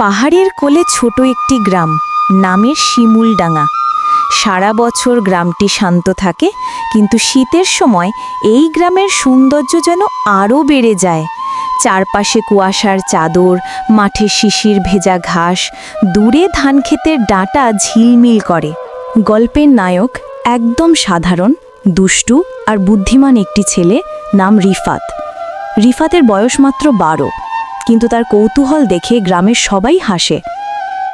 পাহাড়ের কোলে ছোট একটি গ্রাম, নামের শিমুলডাঙ্গা। সারা বছর গ্রামটি শান্ত থাকে, কিন্তু শীতের সময় এই গ্রামের সৌন্দর্য যেন আরও বেড়ে যায়। চারপাশে কুয়াশার চাদর, মাঠে শিশির ভেজা ঘাস, দূরে ধানক্ষেতের ডাঁটা ঝিলমিল করে। গল্পের নায়ক একদম সাধারণ, দুষ্টু আর বুদ্ধিমান একটি ছেলে নাম রিফাত। রিফাতের বয়স মাত্র বারো। কিন্তু তার কৌতূহল দেখে গ্রামের সবাই হাসে।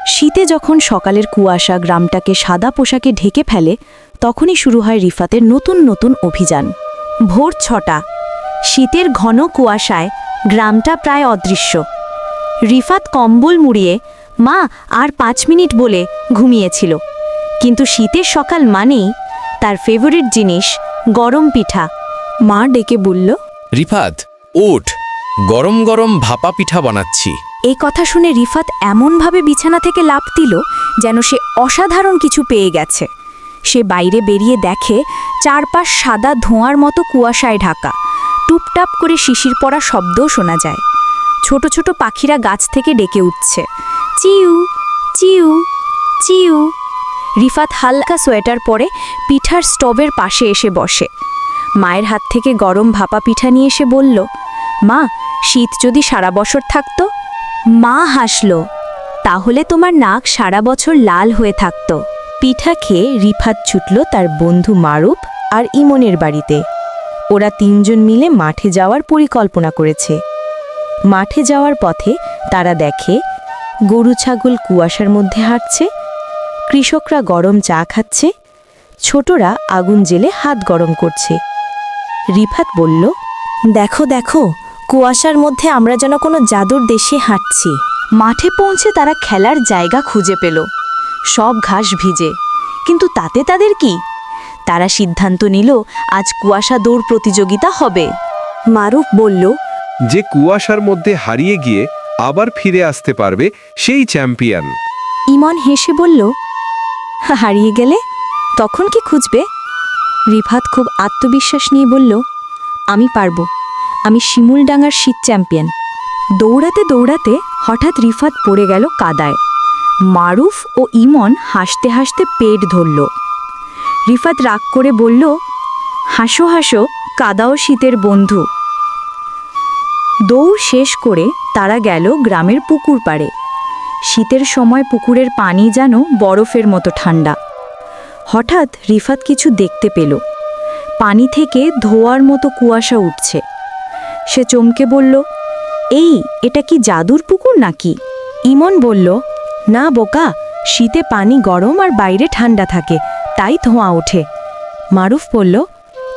শীতে যখন সকালের কুয়াশা গ্রামটাকে সাদা পোশাকে ঢেকে ফেলে, তখনই শুরু হয় রিফাতের নতুন নতুন অভিযান। ভোর ছটা, শীতের ঘন কুয়াশায় গ্রামটা প্রায় অদৃশ্য। রিফাত কম্বল মুড়িয়ে, মা, আর পাঁচ মিনিট বলে ঘুমিয়েছিল। কিন্তু শীতের সকাল মানেই তার ফেভারিট জিনিস গরম পিঠা। মা ডেকে বলল, রিফাত, ওঠ। গরম গরম ভাপা পিঠা বানাচ্ছি। এই কথা শুনে রিফাত এমনভাবে বিছানা থেকে লাফ দিল যেন সে অসাধারণ কিছু পেয়ে গেছে। সে বাইরে বেরিয়ে দেখে চারপাশ সাদা ধোঁয়ার মতো কুয়াশায় ঢাকা। টুপটাপ করে শিশির পড়া শব্দও শোনা যায়। ছোট ছোট পাখিরা গাছ থেকে ডেকে উঠছে। চিউ চিউ চিউ। রিফাত হালকা সোয়েটার পরে পিঠার স্টভের পাশে এসে বসে। মায়ের হাত থেকে গরম ভাপা পিঠা নিয়ে এসে বলল, মা শীত যদি সারা বছর থাকতো? মা হাসল, তাহলে তোমার নাক সারা বছর লাল হয়ে থাকত। পিঠা খেয়ে রিফাত ছুটল তার বন্ধু মারুফ আর ইমনের বাড়িতে। ওরা তিনজন মিলে মাঠে যাওয়ার পরিকল্পনা করেছে। মাঠে যাওয়ার পথে তারা দেখে, গরু ছাগল কুয়াশার মধ্যে হাঁটছে, কৃষকরা গরম চা খাচ্ছে, ছোটরা আগুন জেলে হাত গরম করছে। রিফাত বলল, দেখো দেখো কুয়াশার মধ্যে আমরা যেন কোনো জাদুর দেশে হাঁটছি। মাঠে পৌঁছে তারা খেলার জায়গা খুঁজে পেল। সব ঘাস ভিজে। কিন্তু তাতে তাদের কি? তারা সিদ্ধান্ত নিল আজ কুয়াশা দৌড় প্রতিযোগিতা হবে। মারুফ বলল যে কুয়াশার মধ্যে হারিয়ে গিয়ে আবার ফিরে আসতে পারবে সেই চ্যাম্পিয়ন। ইমন হেসে বলল "হা, হারিয়ে গেলে? তখন কি খুঁজবে? রিফাত খুব আত্মবিশ্বাস নিয়ে বলল আমি পারব। আমি শিমুলডাঙ্গার শীত চ্যাম্পিয়ন। দৌড়াতে দৌড়াতে হঠাৎ রিফাত পড়ে গেল কাদায়। মারুফ ও ইমন হাসতে হাসতে পেট ধরল। রিফাত রাগ করে বলল, হাসো হাসো, কাদাও শীতের বন্ধু। দৌড় শেষ করে তারা গেল গ্রামের পুকুর পাড়ে। শীতের সময় পুকুরের পানি যেন বরফের মতো ঠান্ডা। হঠাৎ রিফাত কিছু দেখতে পেল। পানি থেকে ধোয়ার মতো কুয়াশা উঠছে। সে চমকে বলল, এই, এটা কি জাদুর পুকুর নাকি? ইমন বলল, না বোকা, শীতে পানি গরম আর বাইরে ঠান্ডা থাকে, তাই ধোঁয়া ওঠে। মারুফ বলল,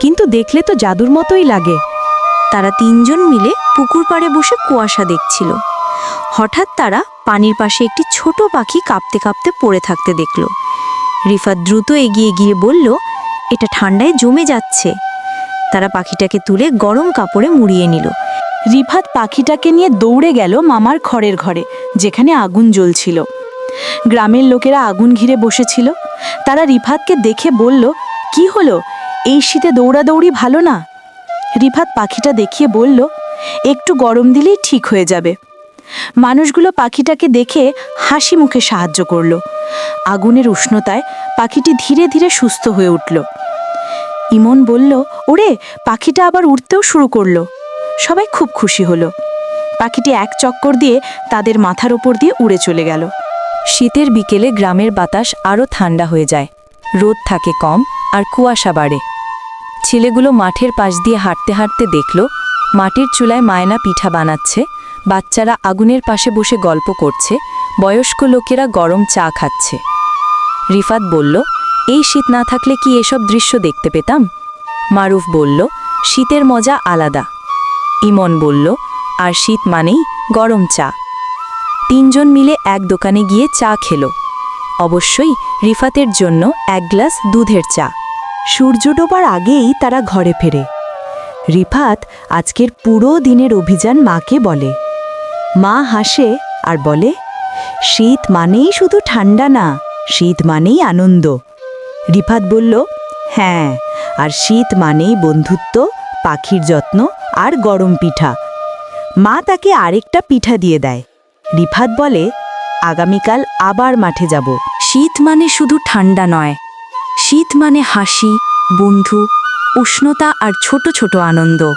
কিন্তু দেখলে তো জাদুর মতোই লাগে। তারা তিনজন মিলে পুকুর পাড়ে বসে কুয়াশা দেখছিল। হঠাৎ তারা পানির পাশে একটি ছোট পাখি কাঁপতে কাঁপতে পড়ে থাকতে দেখল। রিফাত দ্রুত এগিয়ে গিয়ে বলল, এটা ঠান্ডায় জমে যাচ্ছে। তারা পাখিটাকে তুলে গরম কাপড়ে মুড়িয়ে নিল। রিফাত পাখিটাকে নিয়ে দৌড়ে গেল মামার খড়ের ঘরে, যেখানে আগুন জ্বলছিল। গ্রামের লোকেরা আগুন ঘিরে বসেছিল। তারা রিফাতকে দেখে বলল, কি হলো? এই শীতে দৌড়াদৌড়ি ভালো না? রিফাত পাখিটা দেখিয়ে বলল, একটু গরম দিলেই ঠিক হয়ে যাবে। মানুষগুলো পাখিটাকে দেখে হাসি মুখে সাহায্য করল। আগুনের উষ্ণতায় পাখিটি ধীরে ধীরে সুস্থ হয়ে উঠল। ইমন বলল, ওরে, পাখিটা আবার উঠতেও শুরু করল। সবাই খুব খুশি হলো। পাখিটি এক চক্কর দিয়ে তাদের মাথার ওপর দিয়ে উড়ে চলে গেল। শীতের বিকেলে গ্রামের বাতাস আরও ঠান্ডা হয়ে যায়। রোদ থাকে কম আর কুয়াশা বাড়ে। ছেলেগুলো মাঠের পাশ দিয়ে হাঁটতে হাঁটতে দেখল, মাটির চুলায় মায়না পিঠা বানাচ্ছে, বাচ্চারা আগুনের পাশে বসে গল্প করছে, বয়স্ক লোকেরা গরম চা খাচ্ছে। রিফাত বলল এই শীত না থাকলে কি এসব দৃশ্য দেখতে পেতাম? মারুফ বলল, শীতের মজা আলাদা। ইমন বলল, আর শীত মানেই গরম চা। তিনজন মিলে এক দোকানে গিয়ে চা খেলো। অবশ্যই রিফাতের জন্য এক গ্লাস দুধের চা। সূর্য ডোবার আগেই তারা ঘরে ফেরে। রিফাত আজকের পুরো দিনের অভিযান মাকে বলে। মা হাসে আর বলে, শীত মানেই শুধু ঠান্ডা না, শীত মানেই আনন্দ। রিফাত বলল হ্যাঁ আর শীত মানেই বন্ধুত্ব, পাখির যত্ন আর গরম পিঠা। মা তাকে আরেকটা পিঠা দিয়ে দেয়। রিফাত বলে, আগামীকাল আবার মাঠে যাব। শীত মানে শুধু ঠান্ডা নয়। শীত মানে হাসি, বন্ধু, উষ্ণতা আর ছোট ছোট আনন্দ।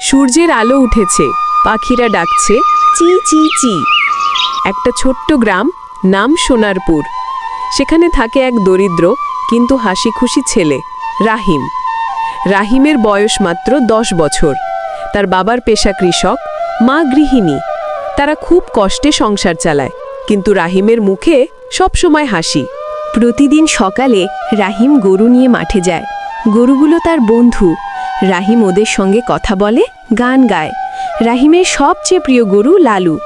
সূর্যের আলো উঠেছে। পাখিরা ডাকছে, চি চি চি। একটা ছোট্ট গ্রাম, নাম সোনারপুর। সেখানে থাকে এক দরিদ্র, কিন্তু হাসি খুশি ছেলে, রাহিম। রাহিমের বয়স মাত্র দশ বছর। তার বাবার পেশা কৃষক, মা গৃহিণী। তারা খুব কষ্টে সংসার চালায়, কিন্তু রাহিমের মুখে সবসময় হাসি। প্রতিদিন সকালে রাহিম গরু নিয়ে মাঠে যায়। গরুগুলো তার বন্ধু। রাহিম ওদের সঙ্গে কথা বলে, গান গায়। রাহিমের সবচেয়ে প্রিয় গরু লালু।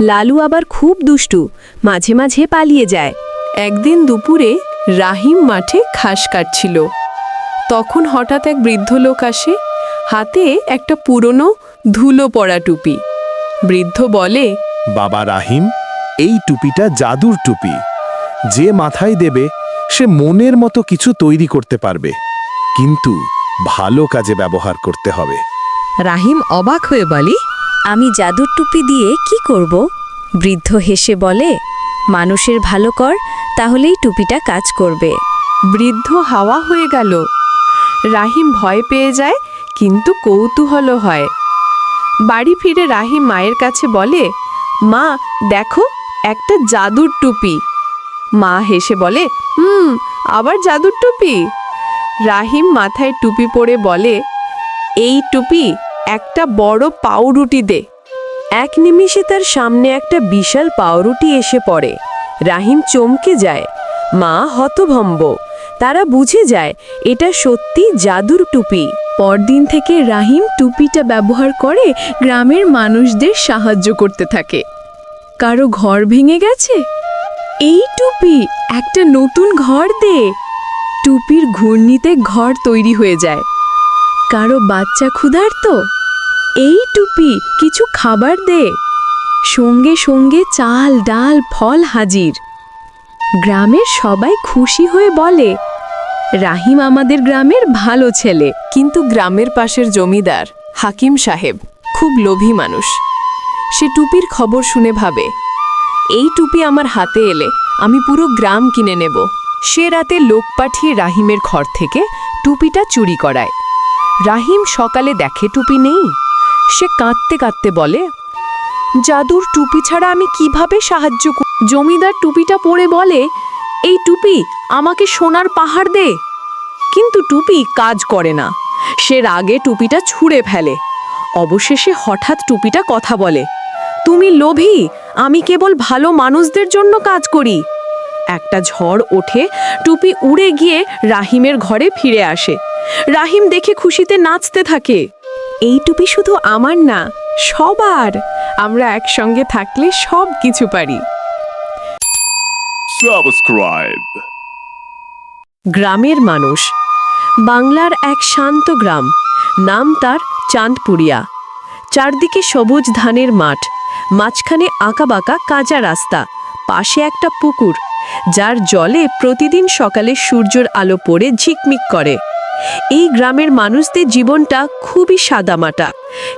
লালু আবার খুব দুষ্টু, মাঝে মাঝে পালিয়ে যায়। একদিন দুপুরে রাহিম মাঠে ঘাস কাটছিল। তখন হঠাৎ এক বৃদ্ধ লোক আসে হাতে একটা পুরনো ধুলো পড়া টুপি। বৃদ্ধ বলে বাবা রাহিম এই টুপিটা জাদুর টুপি। যে মাথায় দেবে সে মনের মতো কিছু তৈরি করতে পারবে। কিন্তু ভালো কাজে ব্যবহার করতে হবে। রাহিম অবাক হয়ে বলে আমি জাদুর টুপি দিয়ে কি করব? বৃদ্ধ হেসে বলে মানুষের ভালো কর তাহলেই টুপিটা কাজ করবে। বৃদ্ধ হাওয়া হয়ে গেল। রাহিম ভয় পেয়ে যায়, কিন্তু কৌতূহল হয়। বাড়ি ফিরে রাহিম মায়ের কাছে বলে, মা, দেখো, একটা জাদুর টুপি। মা হেসে বলে, হুম, আবার জাদুর টুপি? রাহিম মাথায় টুপি পরে বলে, এই টুপি একটা বড় পাউরুটি দে। এক নিমিষে তার সামনে একটা বিশাল পাউরুটি এসে পড়ে। রাহিম চমকে যায়। মা হতভম্ব। তারা বুঝে যায়, এটা সত্যি জাদুর টুপি। পরদিন থেকে রাহিম টুপিটা ব্যবহার করে গ্রামের মানুষদের সাহায্য করতে থাকে। কারও ঘর ভেঙে গেছে? এই টুপি একটা নতুন ঘর দে। টুপির ঘূর্ণিতে ঘর তৈরি হয়ে যায়। কারও বাচ্চা ক্ষুধার্ত? এই টুপি কিছু খাবার দে। সঙ্গে সঙ্গে চাল, ডাল, ফল হাজির। গ্রামের সবাই খুশি হয়ে বলে, রাহিম আমাদের গ্রামের ভালো ছেলে, কিন্তু গ্রামের পাশের জমিদার, হাকিম সাহেব, খুব লোভী মানুষ। সে টুপির খবর শুনে ভাবে, এই টুপি আমার হাতে এলে আমি পুরো গ্রাম কিনে নেব। সে রাতে লোক পাঠিয়ে রাহিমের ঘর থেকে টুপিটা চুরি করায়। রাহিম সকালে দেখে টুপি নেই। সে কাঁদতে কাঁদতে বলে জাদুর টুপি ছাড়া আমি কীভাবে সাহায্য কর-" জমিদার টুপিটা পরে বলে, এই টুপি আমাকে সোনার পাহাড় দে। কিন্তু টুপি কাজ করে না। সে রাগে টুপিটা ছুঁড়ে ফেলে। অবশেষে হঠাৎ টুপিটা কথা বলে, তুমি লোভী, আমি কেবল ভালো মানুষদের জন্য কাজ করি। একটা ঝড় ওঠে, টুপি উড়ে গিয়ে রাহিমের ঘরে ফিরে আসে। রাহিম দেখে খুশিতে নাচতে থাকে, এই টুপি শুধু আমার না, সবার। আমরা একসঙ্গে থাকলে সব কিছু পারি. গ্রামের মানুষ। বাংলার এক শান্ত গ্রাম। নাম তার চাঁদপুরিয়া। চারদিকে সবুজ ধানের মাঠ। মাঝখানে আঁকাবাঁকা কাঁচা রাস্তা। পাশে একটা পুকুর যার জলে প্রতিদিন সকালে সূর্যের আলো পড়ে ঝিকমিক করে। এই গ্রামের মানুষদের জীবনটা খুবই সাদামাটা।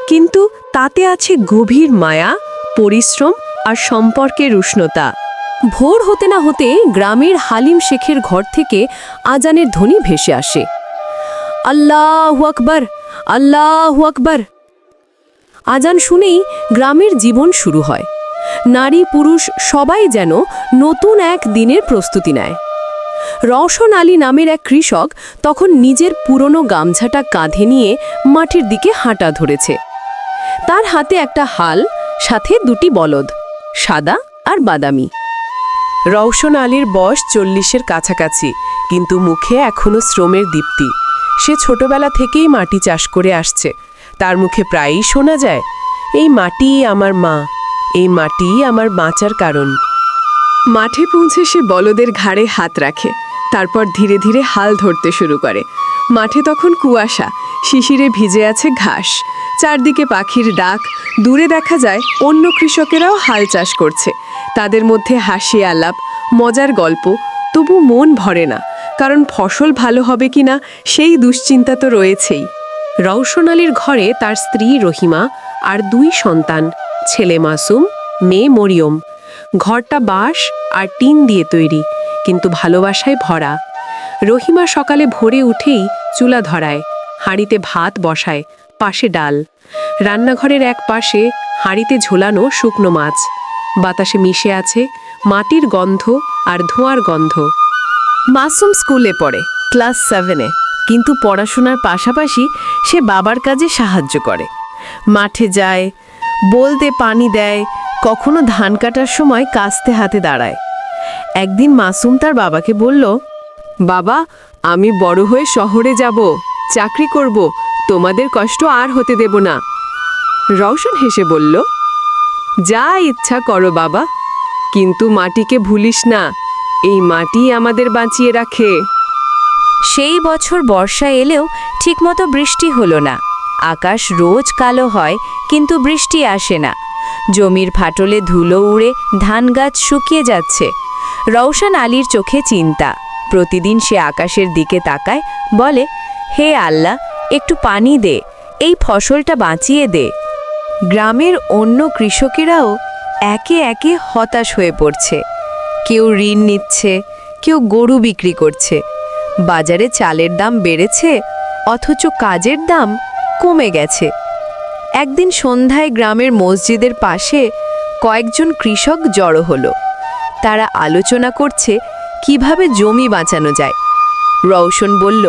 কিন্তু তাতে আছে গভীর মায়া, পরিশ্রম আর সম্পর্কের উষ্ণতা। ভোর হতে না হতে গ্রামের হালিম শেখের ঘর থেকে আজানের ধ্বনি ভেসে আসে। আল্লাহ আকবর আল্লাহ আকবর। আজান শুনেই গ্রামের জীবন শুরু হয়। নারী পুরুষ সবাই যেন নতুন এক দিনের প্রস্তুতি নেয়। রওশন আলী নামের এক কৃষক তখন নিজের পুরনো গামছাটা কাঁধে নিয়ে মাঠের দিকে হাঁটা ধরেছে। তার হাতে একটা হাল, সাথে দুটি বলদ, সাদা আর বাদামি। রওশন আলীর বয়স চল্লিশের কাছাকাছি, কিন্তু মুখে এখনও শ্রমের দীপ্তি। সে ছোটবেলা থেকেই মাটি চাষ করে আসছে। তার মুখে প্রায়ই শোনা যায়, এই মাটিই আমার মা, এই মাটিই আমার বাঁচার কারণ। মাঠে পৌঁছে সে বলদের ঘাড়ে হাত রাখে, তারপর ধীরে ধীরে হাল ধরতে শুরু করে। মাঠে তখন কুয়াশা, শিশিরে ভিজে আছে ঘাস, চারদিকে পাখির ডাক, দূরে দেখা যায় অন্য কৃষকেরাও হাল চাষ করছে। তাদের মধ্যে হাসি আলাপ, মজার গল্প, তবু মন ভরে না, কারণ ফসল ভালো হবে কিনা সেই দুশ্চিন্তা তো রয়েছেই। রওশন আলীর ঘরে তার স্ত্রী রহিমা আর দুই সন্তান, ছেলে মাসুম, মেয়ে মরিয়ম। ঘরটা বাঁশ আর টিন দিয়ে তৈরি, কিন্তু ভালোবাসায় ভরা। রহিমা সকালে ভোরে উঠেই চুলা ধরায়, হাঁড়িতে ভাত বসায়, পাশে ডাল। রান্নাঘরের এক পাশে হাঁড়িতে ঝোলানো শুকনো মাছ। বাতাসে মিশে আছে মাটির গন্ধ আর ধোঁয়ার গন্ধ। মাসুম স্কুলে পড়ে, ক্লাস সেভেনে, কিন্তু পড়াশোনার পাশাপাশি সে বাবার কাজে সাহায্য করে। মাঠে যায়, বলতে পানি দেয় কখনো ধান কাটার সময় কাস্তে হাতে দাঁড়ায়। একদিন মাসুম তার বাবাকে বলল, বাবা, আমি বড় হয়ে শহরে যাব, চাকরি করব, তোমাদের কষ্ট আর হতে দেব না। রওশন হেসে বলল, যা ইচ্ছা করো বাবা, কিন্তু মাটিকে ভুলিস না, এই মাটি আমাদের বাঁচিয়ে রাখে। সেই বছর বর্ষা এলেও ঠিকমতো বৃষ্টি হলো না। আকাশ রোজ কালো হয়, কিন্তু বৃষ্টি আসে না। জমির ফাটলে ধুলো উড়ে ধান গাছ শুকিয়ে যাচ্ছে। রওশন আলীর চোখে চিন্তা। প্রতিদিন সে আকাশের দিকে তাকায়, বলে, হে আল্লাহ, একটু পানি দে, এই ফসলটা বাঁচিয়ে দে। গ্রামের অন্য কৃষকেরাও একে একে হতাশ হয়ে পড়ছে। কেউ ঋণ নিচ্ছে, কেউ গরু বিক্রি করছে। বাজারে চালের দাম বেড়েছে, অথচ কাজের দাম কমে গেছে। একদিন সন্ধ্যায় গ্রামের মসজিদের পাশে কয়েকজন কৃষক জড়ো হলো। তারা আলোচনা করছে, কীভাবে জমি বাঁচানো যায়। রওশন বলল,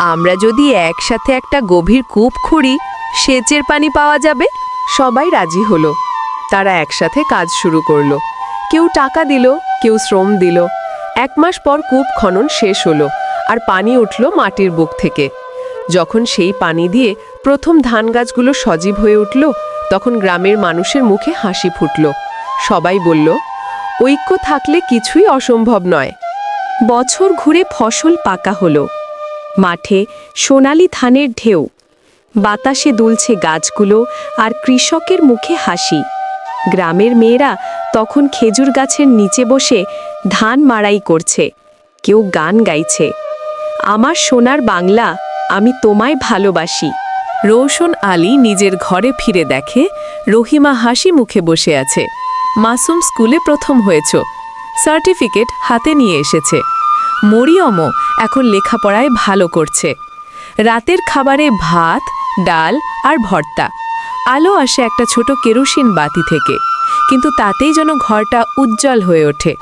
আমরা যদি একসাথে একটা গভীর কূপ খুঁড়ি, সেচের পানি পাওয়া যাবে। সবাই রাজি হলো। তারা একসাথে কাজ শুরু করল। কেউ টাকা দিল, কেউ শ্রম দিল। এক মাস পর কূপ খনন শেষ হলো আর পানি উঠল মাটির বুক থেকে। যখন সেই পানি দিয়ে প্রথম ধান গাছগুলো সজীব হয়ে উঠল, তখন গ্রামের মানুষের মুখে হাসি ফুটল। সবাই বলল, ঐক্য থাকলে কিছুই অসম্ভব নয়। বছর ঘুরে ফসল পাকা হলো। মাঠে সোনালি ধানের ঢেউ। বাতাসে দুলছে গাছগুলো আর কৃষকের মুখে হাসি। গ্রামের মেয়েরা তখন খেজুর গাছের নিচে বসে ধান মাড়াই করছে। কেউ গান গাইছে। আমার সোনার বাংলা আমি তোমায় ভালোবাসি। রৌশন আলী নিজের ঘরে ফিরে দেখে রহিমা হাসি মুখে বসে আছে। মাসুম স্কুলে প্রথম হয়েছ। সার্টিফিকেট হাতে নিয়ে এসেছে। মরিয়মও এখন লেখাপড়ায় ভালো করছে। রাতের খাবারে ভাত, ডাল আর ভর্তা। আলো আসে একটা ছোট কেরোসিন বাতি থেকে, কিন্তু তাতেই যেন ঘরটা উজ্জ্বল হয়ে ওঠে।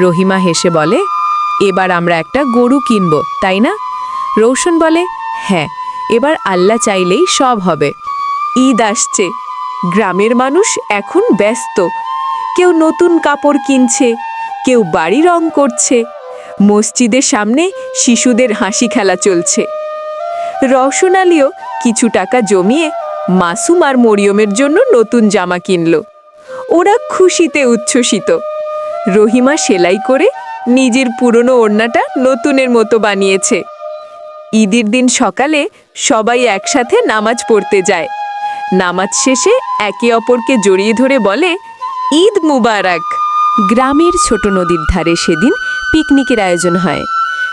রহিমা হেসে বলে, এবার আমরা একটা গরু কিনব, তাই না? রৌশন বলে হ্যাঁ। এবার আল্লাহ চাইলেই সব হবে। ঈদ আসছে। গ্রামের মানুষ এখন ব্যস্ত। কেউ নতুন কাপড় কিনছে, কেউ বাড়ি রং করছে। মসজিদের সামনে শিশুদের হাসি খেলা চলছে। রওশন আলীও কিছু টাকা জমিয়ে মাসুম আর মরিয়মের জন্য নতুন জামা কিনল। ওরা খুশিতে উচ্ছ্বসিত। রহিমা সেলাই করে নিজের পুরনো ওড়নাটা নতুনের মতো বানিয়েছে। ঈদের দিন সকালে সবাই একসাথে নামাজ পড়তে যায়। নামাজ শেষে একে অপরকে জড়িয়ে ধরে বলে, ঈদ মুবারক। গ্রামের ছোট নদীর ধারে সেদিন পিকনিকের আয়োজন হয়।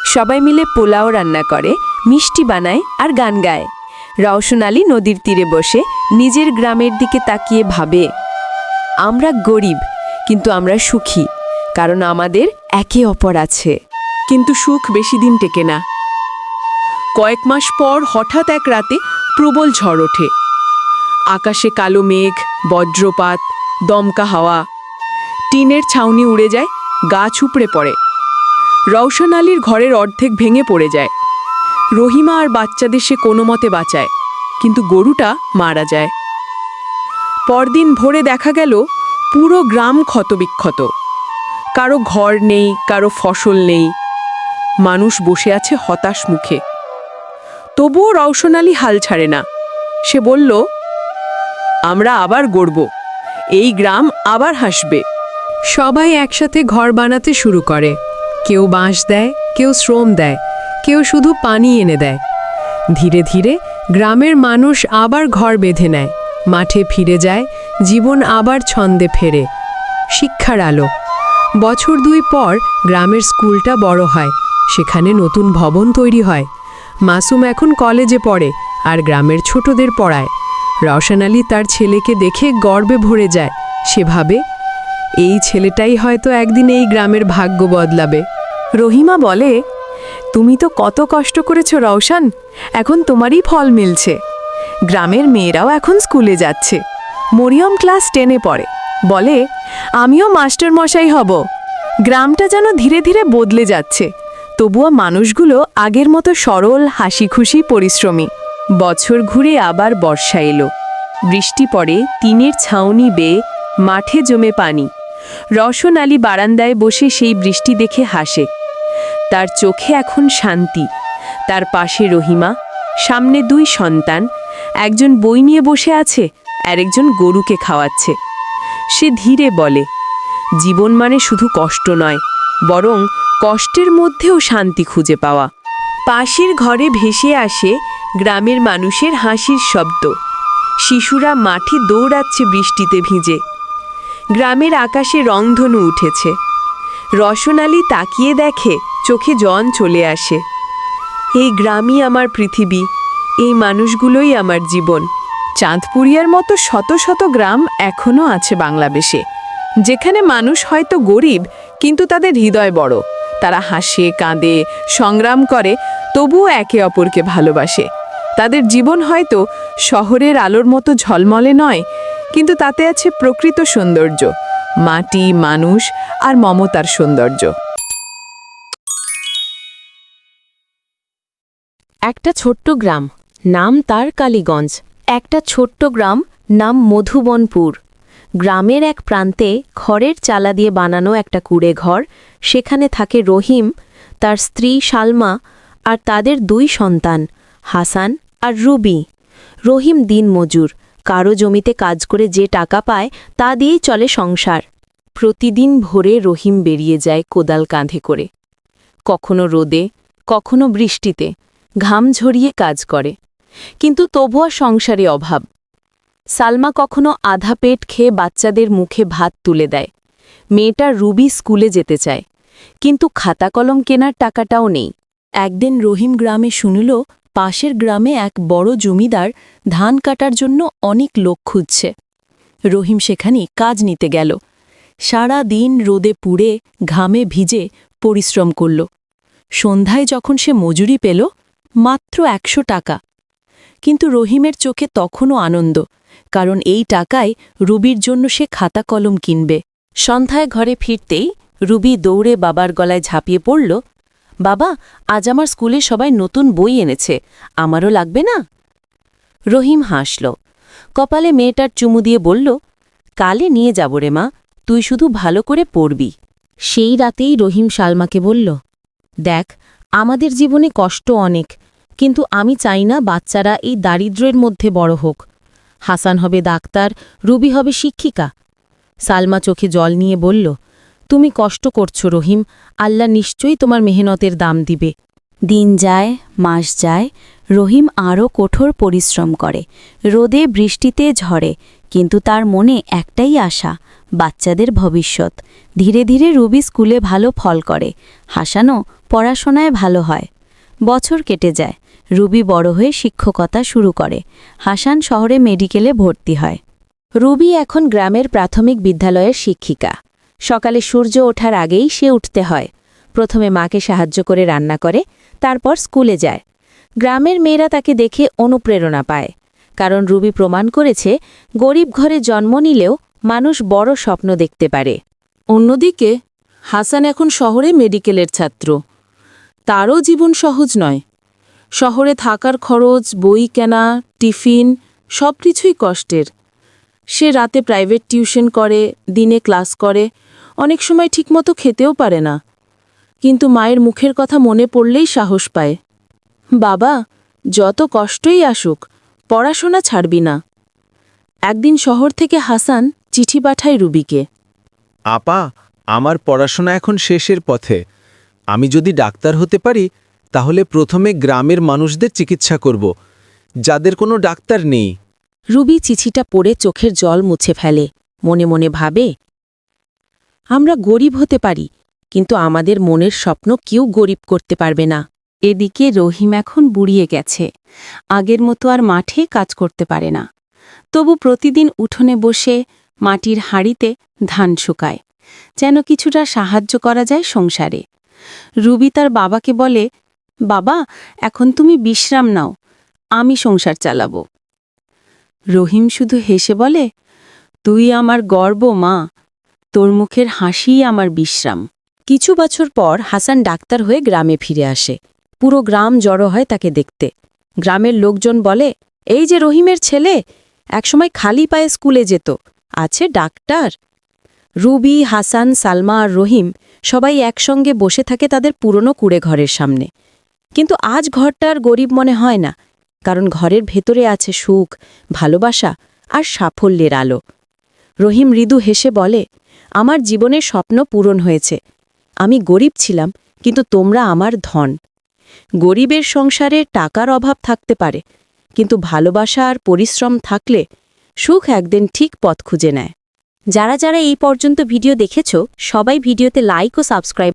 সবাই মিলে পোলাও রান্না করে, মিষ্টি বানায় আর গান গায়। রওশন আলী নদীর তীরে বসে নিজের গ্রামের দিকে তাকিয়ে ভাবে, আমরা গরিব, কিন্তু আমরা সুখী, কারণ আমাদের একে অপর আছে। কিন্তু সুখ বেশি দিন টেকে না। কয়েক মাস পর হঠাৎ এক রাতে প্রবল ঝড় ওঠে। আকাশে কালো মেঘ, বজ্রপাত, দমকা হাওয়া। টিনের ছাউনি উড়ে যায় গাছ উপড়ে পড়ে। রওশন আলীর ঘরের অর্ধেক ভেঙে পড়ে যায়। রহিমা আর বাচ্চাদের সে কোনো মতে বাঁচায়, কিন্তু গরুটা মারা যায়। পরদিন ভোরে দেখা গেল, পুরো গ্রাম ক্ষতবিক্ষত। কারও ঘর নেই, কারও ফসল নেই। মানুষ বসে আছে হতাশ মুখে। তবুও রওশন আলী হাল ছাড়ে না। সে বলল, আমরা আবার গড়ব। এই গ্রাম আবার হাসবে। সবাই একসাথে ঘর বানাতে শুরু করে। কেউ বাঁশ দেয়, কেউ শ্রম দেয়, কেউ শুধু পানি এনে দেয়। ধীরে ধীরে গ্রামের মানুষ আবার ঘর বেঁধে নেয়। মাঠে ফিরে যায়, জীবন আবার ছন্দে ফেরে। শিক্ষার আলো। বছর দুই পর গ্রামের স্কুলটা বড় হয়। সেখানে নতুন ভবন তৈরি হয়। মাসুম এখন কলেজে পড়ে আর গ্রামের ছোটদের পড়ায়। রওশন আলী তার ছেলেকে দেখে গর্বে ভরে যায়। সে ভাবে, এই ছেলেটাই হয়তো একদিন এই গ্রামের ভাগ্য বদলাবে। রহিমা বলে, তুমি তো কত কষ্ট করেছ রওশন, এখন তোমারই ফল মিলছে। গ্রামের মেয়েরাও এখন স্কুলে যাচ্ছে। মরিয়ম ক্লাস টেনে পড়ে। বলে, আমিও মাস্টার মশাই হব। গ্রামটা যেন ধীরে ধীরে বদলে যাচ্ছে। তবুও মানুষগুলো আগের মতো সরল হাসি খুশি পরিশ্রমী। বছর ঘুরে আবার বর্ষা এলো। বৃষ্টি পড়ে, টিনের ছাউনি বেয়ে, মাঠে জমে পানি। রসন আলী বারান্দায় বসে সেই বৃষ্টি দেখে হাসে। তার চোখে এখন শান্তি। তার পাশে রহিমা, সামনে দুই সন্তান, একজন বই নিয়ে বসে আছে, আরেকজন গরুকে খাওয়াচ্ছে। সে ধীরে বলে, জীবন মানে শুধু কষ্ট নয়, বরং কষ্টের মধ্যেও শান্তি খুঁজে পাওয়া। পাশের ঘরে ভেসে আসে গ্রামের মানুষের হাসির শব্দ। শিশুরা মাঠে দৌড়াচ্ছে বৃষ্টিতে ভিজে। গ্রামের আকাশে রংধনু উঠেছে। রসনালী তাকিয়ে দেখে চোখে জন চলে আসে। এই গ্রামই আমার পৃথিবী, এই মানুষগুলোই আমার জীবন। চাঁদপুরিয়ার মতো শত শত গ্রাম এখনও আছে বাংলাদেশে। যেখানে মানুষ হয়তো গরিব, কিন্তু তাদের হৃদয় বড়। তারা হাসে, কাঁদে, সংগ্রাম করে, তবুও একে অপরকে ভালোবাসে। তাদের জীবন হয়তো শহরের আলোর মতো ঝলমলে নয়, কিন্তু তাতে আছে প্রকৃত সৌন্দর্য, মাটি, মানুষ আর মমতার সৌন্দর্য। একটা ছোট্ট গ্রাম, নাম তার কালীগঞ্জ। একটা ছোট্ট গ্রাম, নাম মধুবনপুর। গ্রামের এক প্রান্তে খড়ের চালা দিয়ে বানানো একটা কুড়ে ঘর সেখানে থাকে রহিম, তার স্ত্রী সালমা আর তাদের দুই সন্তান, হাসান আর রুবি। রহিম দিনমজুর কারও জমিতে কাজ করে যে টাকা পায় তা দিয়েই চলে সংসার। প্রতিদিন ভোরে রহিম বেরিয়ে যায় কোদাল কাঁধে করে। কখনো রোদে, কখনো বৃষ্টিতে, ঘাম ঝরিয়ে কাজ করে। কিন্তু তবুও সংসারে অভাব। সালমা কখনো আধা পেট খেয়ে বাচ্চাদের মুখে ভাত তুলে দেয়। মেয়েটা রুবি স্কুলে যেতে চায়। কিন্তু খাতা কলম কেনার টাকাটাও নেই। একদিন রহিম গ্রামে শুনল, পাশের গ্রামে এক বড় জমিদার ধান কাটার জন্য অনেক লোক খুঁজছে। রহিম সেখানে কাজ নিতে গেল। সারা দিন রোদে পুড়ে, ঘামে ভিজে পরিশ্রম করল। সন্ধ্যায় যখন সে মজুরি পেল, মাত্র একশো টাকা। কিন্তু রহিমের চোখে তখনও আনন্দ, কারণ এই টাকায় রুবির জন্য সে খাতা কলম কিনবে। সন্ধ্যায় ঘরে ফিরতেই রুবি দৌড়ে বাবার গলায় ঝাঁপিয়ে পড়ল, বাবা, আজ আমার স্কুলে সবাই নতুন বই এনেছে, আমারও লাগবে না? রহিম হাসল, কপালে মেয়েটার চুমু দিয়ে বলল, কালে নিয়ে যাব রে মা, তুই শুধু ভালো করে পড়বি। সেই রাতেই রহিম সালমাকে বলল, দেখ, আমাদের জীবনে কষ্ট অনেক, কিন্তু আমি চাই না বাচ্চারা এই দারিদ্র্যের মধ্যে বড় হোক। হাসান হবে ডাক্তার, রুবি হবে শিক্ষিকা। সালমা চোখে জল নিয়ে বলল তুমি কষ্ট করছ রহিম, আল্লাহ নিশ্চয়ই তোমার মেহনতের দাম দিবে। দিন যায়, মাস যায়, রহিম আরও কঠোর পরিশ্রম করে। রোদে বৃষ্টিতে ঝরে, কিন্তু তার মনে একটাই আশা, বাচ্চাদের ভবিষ্যৎ। ধীরে ধীরে রুবি স্কুলে ভালো ফল করে, হাসানও পড়াশোনায় ভালো হয়। বছর কেটে যায়, রুবি বড় হয়ে শিক্ষকতা শুরু করে, হাসান শহরে মেডিকেলে ভর্তি হয়। রুবি এখন গ্রামের প্রাথমিক বিদ্যালয়ের শিক্ষিকা। সকালে সূর্য ওঠার আগেই সে উঠতে হয়। প্রথমে মাকে সাহায্য করে রান্না করে, তারপর স্কুলে যায়। গ্রামের মেয়েরা তাকে দেখে অনুপ্রেরণা পায়। কারণ রুবি প্রমাণ করেছে, গরিব ঘরে জন্ম নিলেও মানুষ বড় স্বপ্ন দেখতে পারে। অন্যদিকে, হাসান এখন শহরে মেডিকেলের ছাত্র। তারও জীবন সহজ নয়। শহরে থাকার খরচ, বই কেনা, টিফিন সব কিছুই কষ্টের। সে রাতে প্রাইভেট টিউশন করে, দিনে ক্লাস করে অনেক সময় ঠিকমতো খেতেও পারে না। কিন্তু মায়ের মুখের কথা মনে পড়লেই সাহস পায়। বাবা যত কষ্টই আসুক পড়াশোনা ছাড়বি না। একদিন শহর থেকে হাসান চিঠি পাঠায় রুবিকে। আপা আমার পড়াশোনা এখন শেষের পথে। আমি যদি ডাক্তার হতে পারি তাহলে প্রথমে গ্রামের মানুষদের চিকিৎসা করব। যাদের কোনো ডাক্তার নেই। রুবি চিঠিটা পড়ে চোখের জল মুছে ফেলে। মনে মনে ভাবে আমরা গরিব হতে পারি, কিন্তু আমাদের মনের স্বপ্ন কেউ গরিব করতে পারবে না। এদিকে রহিম এখন বুড়িয়ে গেছে, আগের মতো আর মাঠে কাজ করতে পারে না। তবু প্রতিদিন উঠোনে বসে মাটির হাঁড়িতে ধান শুকায়, যেন কিছুটা সাহায্য করা যায় সংসারে। রুবি তার বাবাকে বলে, বাবা, এখন তুমি বিশ্রাম নাও, আমি সংসার চালাবো। রহিম শুধু হেসে বলে, তুই আমার গর্ব মা তোর মুখের হাসিই আমার বিশ্রাম। কিছু বছর পর হাসান ডাক্তার হয়ে গ্রামে ফিরে আসে। পুরো গ্রাম জড়ো হয় তাকে দেখতে। গ্রামের লোকজন বলে, এই যে রহিমের ছেলে, একসময় খালি পায়ে স্কুলে যেত। আছে ডাক্তার? রুবি, হাসান, সালমা আর রহিম সবাই একসঙ্গে বসে থাকে তাদের পুরনো কুড়ে ঘরের সামনে। কিন্তু আজ ঘরটা আর গরিব মনে হয় না, কারণ ঘরের ভেতরে আছে সুখ, ভালোবাসা আর সাফল্যের আলো। রহিম মৃদু হেসে বলে আমার জীবনের স্বপ্ন পূরণ হয়েছে। আমি গরিব ছিলাম, কিন্তু তোমরা আমার ধন। গরিবের সংসারে টাকার অভাব থাকতে পারে, কিন্তু ভালোবাসা আর পরিশ্রম থাকলে সুখ একদিন ঠিক পথ খুঁজে নেয়। যারা যারা এই পর্যন্ত ভিডিও দেখেছ, সবাই ভিডিওতে লাইক ও সাবস্ক্রাইব